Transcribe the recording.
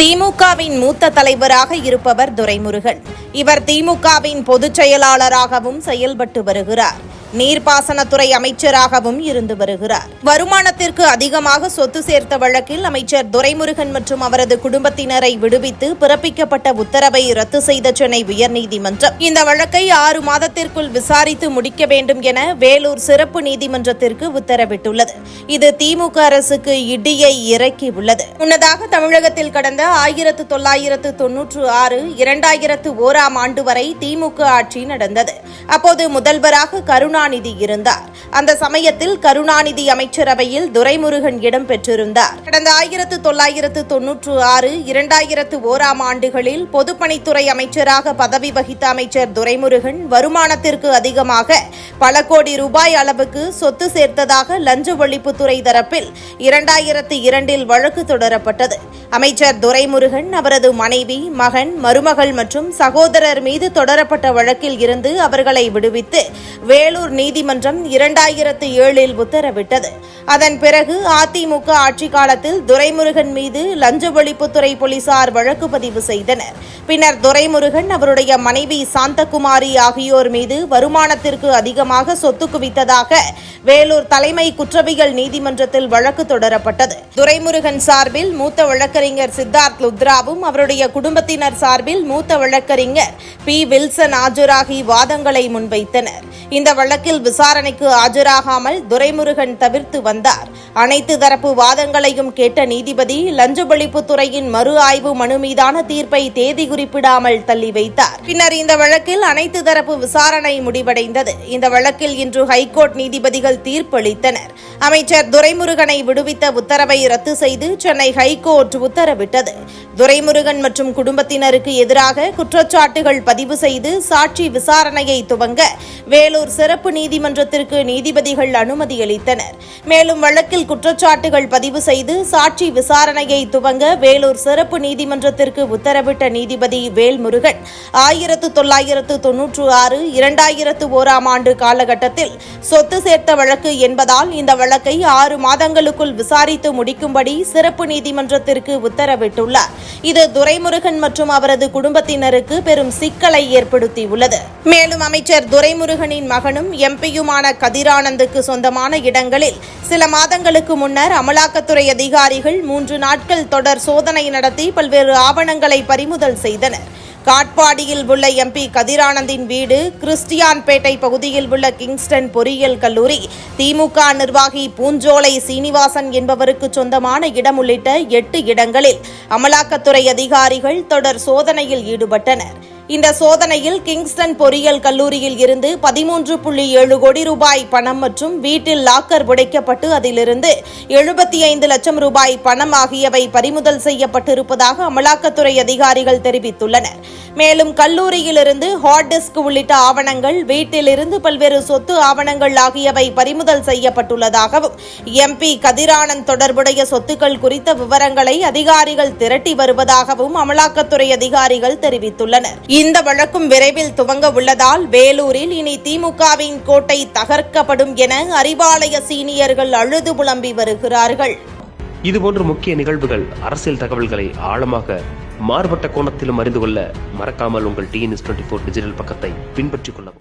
திமுகவின் மூத்த தலைவராக இருப்பவர் துரைமுருகன். இவர் திமுகவின் பொதுச் செயலாளராகவும் செயல்பட்டு வருகிறார். நீர்ப்பாசனத்துறை அமைச்சராகவும் இருந்து வருகிறார். வருமானத்திற்கு அதிகமாக சொத்து சேர்த்த வழக்கில் அமைச்சர் துரைமுருகன் மற்றும் அவரது குடும்பத்தினரை விடுவித்து பிறப்பிக்கப்பட்ட உத்தரவை ரத்து செய்த சென்னை உயர்நீதிமன்றம். இந்த வழக்கை ஆறு மாதத்திற்குள் விசாரித்து முடிக்க வேண்டும் என வேலூர் சிறப்பு நீதிமன்றத்திற்கு உத்தரவிட்டுள்ளது. இது திமுக அரசுக்கு இடியை இறக்கியுள்ளது. முன்னதாக தமிழகத்தில் கடந்த ஆயிரத்து தொள்ளாயிரத்து தொன்னூற்று ஆறு இரண்டாயிரத்து ஓராம் ஆண்டு வரை திமுக ஆட்சி நடந்தது. அப்போது முதல்வராக கருணா கருணாநிதி இருந்தார். அந்த சமயத்தில் கருணாநிதி அமைச்சரவையில் துரைமுருகன் இடம் பெற்றிருந்தார். கடந்த ஆயிரத்து தொள்ளாயிரத்து தொன்னூற்று ஆறு இரண்டாயிரத்து ஓராம் ஆண்டுகளில் பொதுப்பணித்துறை அமைச்சராக பதவி வகித்த அமைச்சர் துரைமுருகன் வருமானத்திற்கு அதிகமாக பல கோடி ரூபாய் அளவுக்கு சொத்து சேர்த்ததாக லஞ்ச ஒழிப்புத்துறை தரப்பில் இரண்டாயிரத்து இரண்டில் வழக்கு தொடரப்பட்டது. அமைச்சர் துரைமுருகன் அவரது மனைவி மகன் மருமகள் மற்றும் சகோதரர் மீது தொடரப்பட்ட வழக்கில் இருந்து அவர்களை விடுவித்து வேலூர் நீதிமன்றம் இரண்டாயிரத்து ஏழில் உத்தரவிட்டது. அதன் பிறகு அதிமுக ஆட்சி காலத்தில் துரைமுருகன் மீது லஞ்ச ஒழிப்புத்துறை போலீசார் வழக்கு பதிவு செய்தனர். பின்னர் துரைமுருகன் அவருடைய மனைவி சாந்தகுமாரி ஆகியோர் மீது வருமானத்திற்கு அதிகமாக சொத்து குவித்ததாக வேலூர் தலைமை குற்றவியல் நீதிமன்றத்தில் வழக்கு தொடரப்பட்டது. துரைமுருகன் சார்பில் மூத்த வழக்கறிஞர் சித்தார்த் லுத்ராவும் அவருடைய குடும்பத்தினர் சார்பில் மூத்த வழக்கறிஞர் பி வில்சன் ஆஜராகி வாதங்களை முன்வைத்தனர். இந்த வழக்கு வழக்கில் விசாரணைக்கு ஆஜராகாமல் துரைமுருகன் தவிர்த்து வந்தார். அனைத்து தரப்பு வாதங்களையும் கேட்ட நீதிபதி லஞ்ச ஒழிப்புத் துறையின் மறு ஆய்வு மனு மீதான தீர்ப்பை தேதி குறிப்பிடாமல் தள்ளி வைத்தார். பின்னர் இந்த வழக்கில் அனைத்து தரப்பு விசாரணை முடிவடைந்தது. இந்த வழக்கில் இன்று ஹைகோர்ட் நீதிபதிகள் தீர்ப்பளித்தனர். அமைச்சர் துரைமுருகனை விடுவித்த உத்தரவை ரத்து செய்து சென்னை ஹைகோர்ட் உத்தரவிட்டது. துரைமுருகன் மற்றும் குடும்பத்தினருக்கு எதிராக குற்றச்சாட்டுகள் பதிவு செய்து சாட்சி விசாரணையை துவங்க வேலூர் சிறப்பு நீதிமன்றத்திற்கு நீதிபதிகள் அனுமதி அளித்தனர். மேலும் வழக்கில் குற்றச்சாட்டுகள் பதிவு செய்து சாட்சி விசாரணையை துவங்க வேலூர் சிறப்பு நீதிமன்றத்திற்கு உத்தரவிட்ட நீதிபதி வேல்முருகன் ஆயிரத்து தொள்ளாயிரத்து தொன்னூற்று ஆறு இரண்டாயிரத்து ஓராம் ஆண்டு காலகட்டத்தில் சொத்து சேர்த்த வழக்கு என்பதால் இந்த வழக்கை ஆறு மாதங்களுக்குள் விசாரித்து முடிக்கும்படி சிறப்பு நீதிமன்றத்திற்கு உத்தரவிட்டுள்ளார். இது துரைமுருகன் மற்றும் அவரது குடும்பத்தினருக்கு பெரும் சிக்கலை ஏற்படுத்தியுள்ளது. மேலும் அமைச்சர் துரைமுருகனின் மகனும் எம்பியுமான கதிரானந்துக்கு சொந்தமான இடங்களில் சில மாதங்களுக்கு முன்னர் அமலாக்கத்துறை அதிகாரிகள் மூன்று நாட்கள் தொடர் சோதனை நடத்தி பல்வேறு ஆவணங்களை பறிமுதல் செய்தனர். காட்பாடியில் உள்ள எம்பி கதிரானந்தின் வீடு கிறிஸ்டியான்பேட்டை பகுதியில் உள்ள கிங்ஸ்டன் பொறியியல் கல்லூரி. திமுக நிர்வாகி பூஞ்சோலை சீனிவாசன் என்பவருக்கு சொந்தமான இடம் உள்ளிட்ட எட்டு இடங்களில் அமலாக்கத்துறை அதிகாரிகள் தொடர் சோதனையில் ஈடுபட்டனர். இந்த சோதனையில் கிங்ஸ்டன் பொறியியல் கல்லூரியில் இருந்து பதிமூன்று புள்ளி ஏழு கோடி ரூபாய் பணம் மற்றும் வீட்டில் லாக்கர் உடைக்கப்பட்டு அதிலிருந்து எழுபத்தி ஐந்து லட்சம் ரூபாய் பணம் ஆகியவை பறிமுதல் செய்யப்பட்டிருப்பதாக அமலாக்கத்துறை அதிகாரிகள் தெரிவித்துள்ளனர். மேலும் கல்லூரியிலிருந்து ஹார்ட் டிஸ்க் உள்ளிட்ட ஆவணங்கள் வீட்டிலிருந்து பல்வேறு சொத்து ஆவணங்கள் ஆகியவை பறிமுதல் செய்யப்பட்டுள்ளதாகவும் எம்பி கதிரானந்த் தொடர்புடைய சொத்துக்கள் குறித்த விவரங்களை அதிகாரிகள் திரட்டி வருவதாகவும் அமலாக்கத்துறை அதிகாரிகள் தெரிவித்துள்ளனர். இந்த வழக்கும் விரைவில் துவங்க உள்ளதால் வேலூரில் இனி திமுகவின் கோட்டை தகர்க்கப்படும் என அறிவாலய சீனியர்கள் அழுது புலம்பி வருகிறார்கள். இதுபோன்ற முக்கிய நிகழ்வுகள் அரசியல் தகவல்களை ஆழமாக மாறுபட்ட கோணத்திலும் அறிந்து கொள்ள மறக்காமல் உங்கள் டிஎன்எஸ் டுவெண்ட்டி ஃபோர் டிஜிட்டல் பக்கத்தை பின்பற்றிக் கொள்ளவும்.